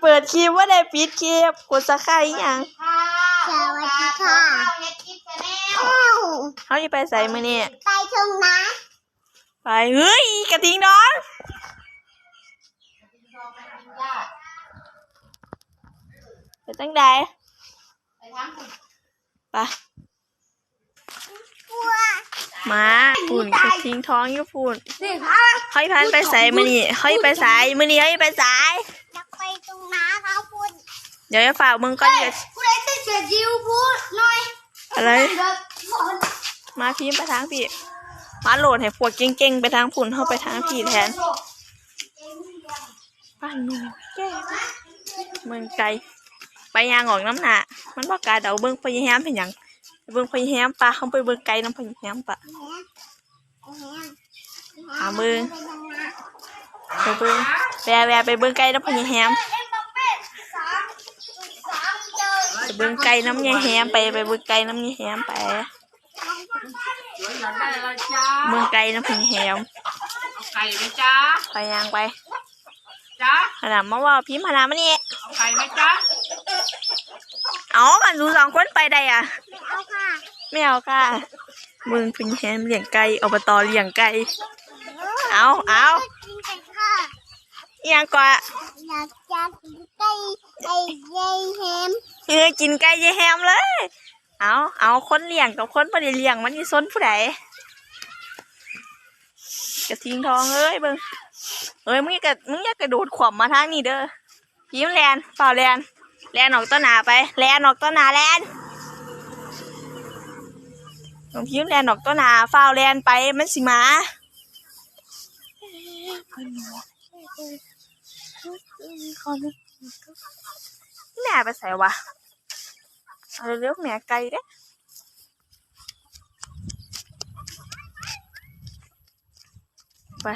เปิดคลิปว่าได้ปิดคลิปกดสักไข่ยังสวัสดีค่ะเฮ็ดคลิปแชนแนลเอ้าเขาจะไปใส่มือนี่ไปตรงนะไปเฮ้ยกระทิงน้องไปตั้งใดไปทำคุณไปกลัวมาฝุ่นกระทิงท้องอยู่ฝุ่นนี่ค่ะเขาจะพันไปใส่มือนี่เขาจะไปใส่มือนี่เขาจะไปใส่อยากไปต รงนะครับคุณเดี๋ยวจะฝากมึงก็เดี๋ยวคุณไอ้เสียจิวพูดหน่อยอะไรเดี๋ยวสอนมาพิมพ์ไปทางพี่ มาโหลดให้พวกเก่งๆไปทางฝุ่นเข้าไปทางพี่แทนป้านนูแก้เมืองไกลไปยางออกน้ำหนามันบอกกาเดาเบิ้งพยายามเป็นหยังไปเบิ้งพยายามปลาเขาไปเบิ้งไกลน้ำพยายามปะหามือ ไปเบิ้งแวะแวะไปเบิ้งไกลน้ำพยายามไปเบิ้งไกลน้ำยายแฮมไปไปเบิ้งไกลน้ำยายแฮมไปอยากได้อะไรจ้าเมืองไกลน้ำพยายามเอาไก่ไหมจ้าไปยางไปจ้าขนาดมาว่าพิมพ์ขนาดมานี่เอาไก่ไหมจ้าเอากันสูสองคนไปได้อะเอาค่ะไม่เอาค่ะมึงพิงแฮมเลี้ยงไก่อบตเลี้ยงไก่เอาเอากินไก่ค่ะอห ยังกว่าอยากจะกินไก่ไก่ยายแฮมเออกินไก่ยายแฮมเลย เอาเอาคนเลี้ยงกับคนไม่ได้เลี้ยงมันนี่ซนผู้ใดกระทิงทองเอ้ยเบิ่งเอ้ยมึงอย่ากระมึงอย่ากระโดดขวบมาทางนี้เด้อพิมพ์แลนเปล่าแลนแลนออกต้นหนาไปแลนออกต้นหนาแลนน้องพิมพ์แลนออกต้นหนาเฝ้าวแลนไปมันสิมา แม่ไปใส่วะเอาเร็วๆแม่ไกลเด้ไป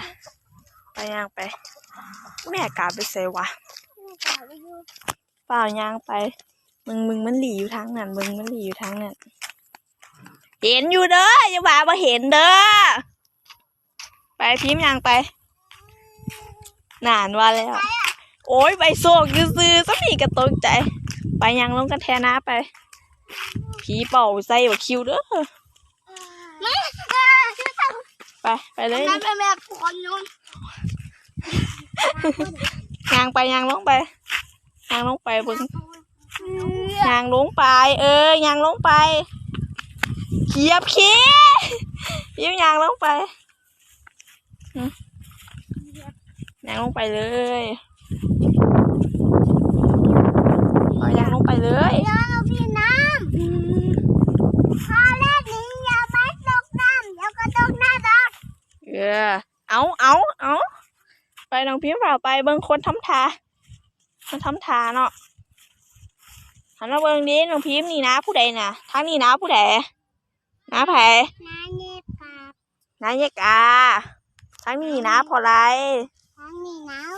ไปย่างไป แม่กาไปใส่วะเปล่าย่างไป มึงมึงมันหลีอยู่ทางนั้นมึงมันหลีอยู่ทางนั้นเห็นอยู่เด้ออย่าว่าบ่เห็นเด้อไปพิมพ์ย่างไป นานว่าแล้ว โอ้ยไปโศกซื้อๆสมีกระตกใจ ไปย่างลงกันแทนาไป ผีเป่าใส่บักคิวเด้อแม่ค่ะชื่อทางไปไปเลยนั้นเป็นแม่คนนู้นย่างไปย่างลงไปย่างลงไปบนยางลงไป เออยางลงไปเขียบขี้ยิ้มยางลงไปอืมยางลงไปเลย เอายางลงไปเลยเดี๋ยวพี่น้ำพอแรกนี้อย่าไปตกน้ำเดี๋ยวก็ตกหน้าดอกเออเอาเอาเอาไปน้องพิมพ์เปล่าไปเบิ่งคนทำทาคนทำทาเนาะหันมาเบิ่งดิน้องพิมพ์นี่นะผู้ใดน่ะทางนี้นะผู้ใดนะไผน้าเน็บกับนายกาทั้งนี้นะพอไรทั้งนี้น้าพ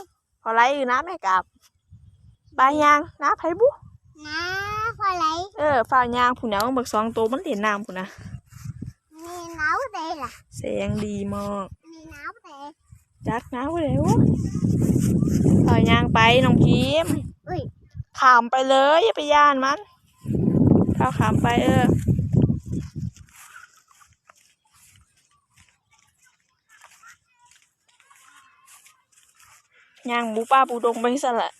อไรอยู่นะแม่กลับบายยางนะไผบุน้าพอไหลเออฝ่ายางผู้เนาเบิกสองตัวมันเหรียญน้ำผู้นะมีน้าเดยล่ะแสงดีมากมีน้าเดยจักนะผู้ใดวะฝ่ายางไปน้องพิมพ์อุ้ยขามไปเลยอย่าไปย่านมันข้าวขามไปเออ ย่างบูป้าปูดงไปสละ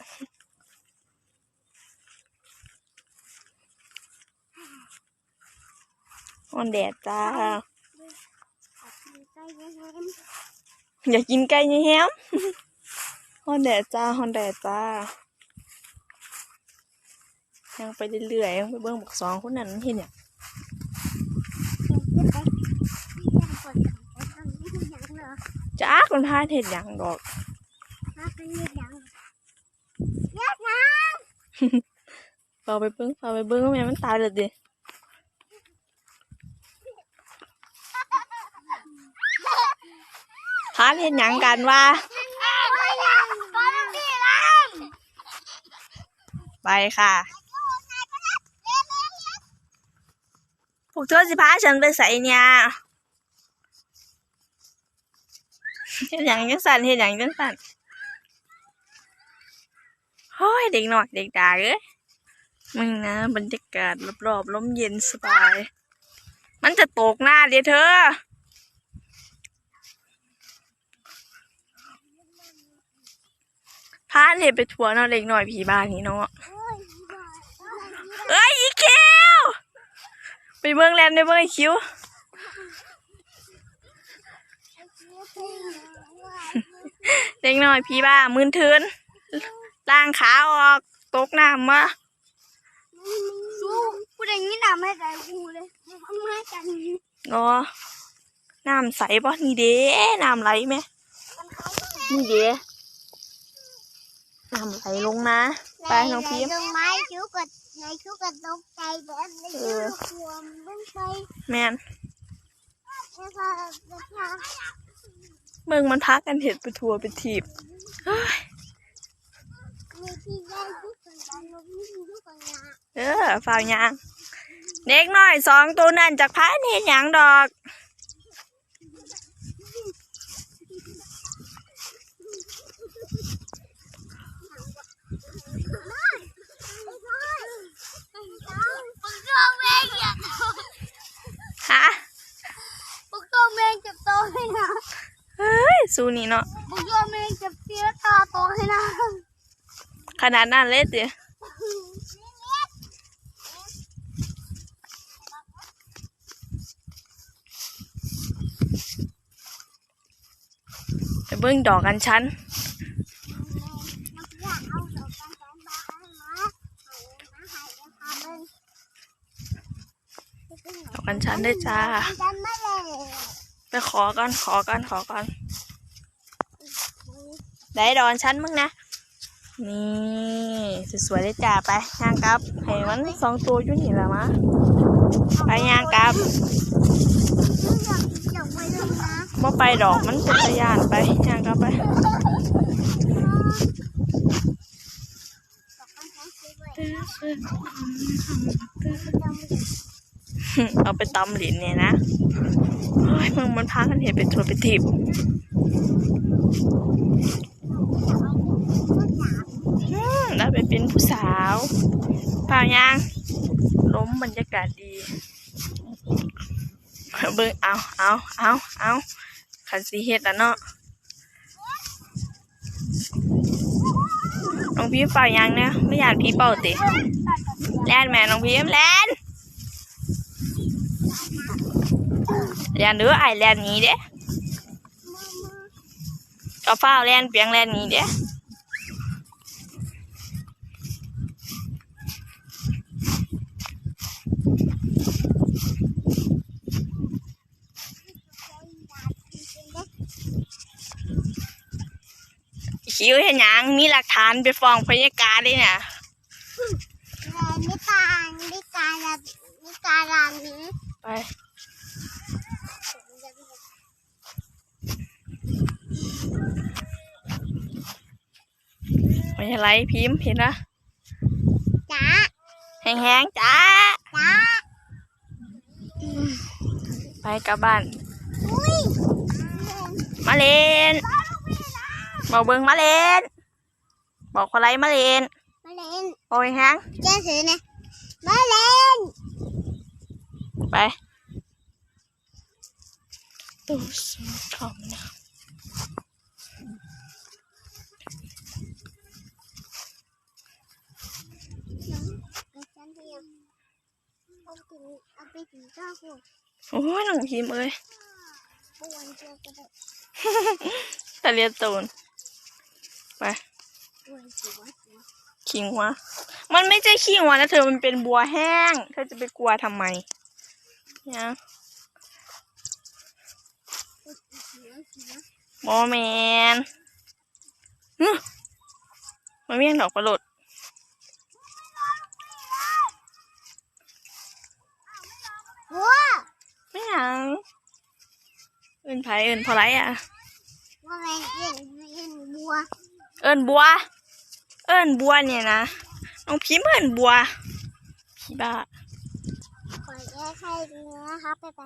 อ่อนแดดจ้า อยากกินไก่ยี่แฮมฮอนแดดจ้าฮอนแดดจ้ายังไปเรื่อยๆยังไปเบิ่งบักสองคนนั้นเห็นเนี่ยจะอักมันท้าคนพาเห็ดยังดอก ถ้าเป็นยังยังเยอะนะเฝ้าไปเบิ่งเฝ้าไปเบิ่งแม่มันตายเลยดิพาเห็ดหยังกันว่าไปยังก็ต้องดีนะไปค่ะ พวกเธอสิพาฉันไปใส่เนี่ยเห็นอย่างจังสั่นเห็นอย่างจังสั่น โอ้ยเด็กหน่อยเด็กดาเอ้ยมึงนะบรรยากาศรอบๆลมเย็นสบาย มันจะตกหน้าเดี๋ยวเธอ พาเนี่ยไปทัวร์เนาเด็กหน่อยผีบ้านนี้เนาะโอ้ยบ้าเอ้ยอีคิว ไปเมืองแลนด์ในเมืองไอคิวเด็กหน่อยพี่บ้ามืนทืน ล่างขาออก ตกน้ำมาสู้กูได้ยินอะไม่ได้กูเลยทำไมกันเนาะน้ำใสปะนี่เด้น้ำไหลไหมนี่เด้น้ำไหลลงนะไปน้องพิมพ์ในไม้คิ้วกับในคิ้วกับตกใจแบบนี้เออกลัวมันไปแมนแล้วก็จะพาเมืองมันพักกันเห็ดไปทัวร์ไปทีบ เฮ้ยมีที่ได้ทุกคนตอนลงนี่ทุกคนนะเออฝ่าวยาง เด็กน้อยสองตัวนั่นจากพายเห็นหยังดอกปุ๊กตัวแม่งอย่าฮะปุ๊กตัวแม่งจะโตให้นะ เฮ้ย สู้นี่เนาะปุ๊กตัวแม่งจะเปียตาโตให้นะ ขนาดนั้นเลยสิไปเบิ่งดอกกันชั้นดอกกันชั้นได้จ้าไม่เลยไปขอกันขอกันขอกันได้ดอนชั้นมึงนะ นี่สวยๆได้จ้าไปย่างกับให้มันสองตัวอยู่นี่แหละมะไปย่างกับอยาไว้เลยนะบ่ไปดอกมันเป็นตะยานไปย่างกับไปเอาไปตำหลินเนี่ยนะเฮ้ยมึงมันพากันเห็นเป็นทัวไปทิบอืมแล้วไปเป็น ผู้สาวเปล่ายังล้มบรรยากาศดีเบิ่งเอาเอาเอาเอาขันสีเฮ็ดแล้วเนาะน้องพี่เปล่ายังเนี่ยไม่อยากพี่เป่าติแลนแม่น้องพี่แลนแลนเด้อไอแลนนี้เด้ก็ฟ้าแลนเปียงแลนนี้เด้ คิวเห็นหยังมีหลักฐานไปฟ้องพยาการเลยเนี่ยนิตานิตาละนิตาลานี้ไปไม่ใช่ไรพิมพ์เห็นนะจ้าแห้งๆจ้าจ้าไปกลับบ้านอุ้ยมาเล่น บอกเบิงมาเล่นบอกคนไรมาเล่นมาเล่นโอ้ยแห้งเจ้าสือเนี่ยมาเล่นไปตู้สูทอมนะไปฉันเพียงเอาถึงเอาไปถึงเจ้าคุณโอ้ยน้องพิมพ์เอ้ยบวนเจ้าก็ได้ตะเลียนตูนไป บวนหัวหัว ขิงหัวมันไม่ใช่ขิงหัวนะเธอมันเป็นบัวแห้ง เธอจะไปกลัวทำไมเนี่ยหัวหัวโมแมนฮึมันเมี่ยงดอกประหลดหัวไม่หยังเอินไผเอินพอไรอะว่าแม่เล่นเล่นบัว เอินบัว เอิญบัวเนี่ยนะน้องพิมพ์เอิญบัวพี่บ้าขอแยกให้เนื้อครับไปไป